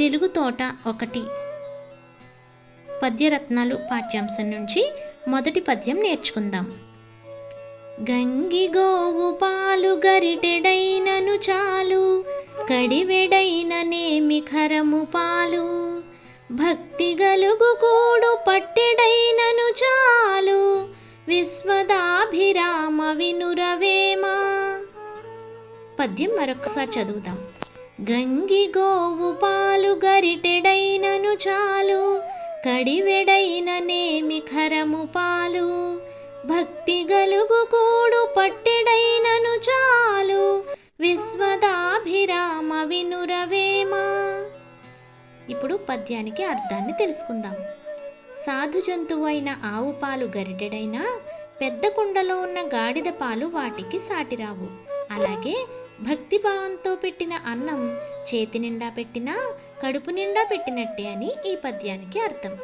తెలుగు తోట ఒకటి. పద్యరత్నాలు పాఠ్యాంశం నుంచి మొదటి పద్యం నేర్చుకుందాం. గంగి గోవు పాలు గరిటెడైనను చాలు కడివెడైననేమి ఖరము పాలు భక్తి గలుగు కూడు పట్టెడైనను చాలు విశ్వదాభిరామ వినురవేమా. పద్యం మరొకసారి చదువుదాం. గంగి గోవు చాలు. కడివెడైన నేమి ఖరము పాలు. భక్తి గలుగు కూడు పట్టెడైనను చాలు. విశ్వదాభిరామ వినురవేమా. ఇప్పుడు పద్యానికి అర్థాన్ని తెలుసుకుందాం. సాధు జంతువైన ఆవు పాలు గరిడెడైనా పెద్ద కుండలో ఉన్న గాడిద పాలు వాటికి సాటిరావు. అలాగే భక్తి భావంతో పెట్టిన అన్నం చేతి నిండా పెట్టినా కడుపు నిండా పెట్టినట్టే అని ఈ పద్యానికి అర్థం.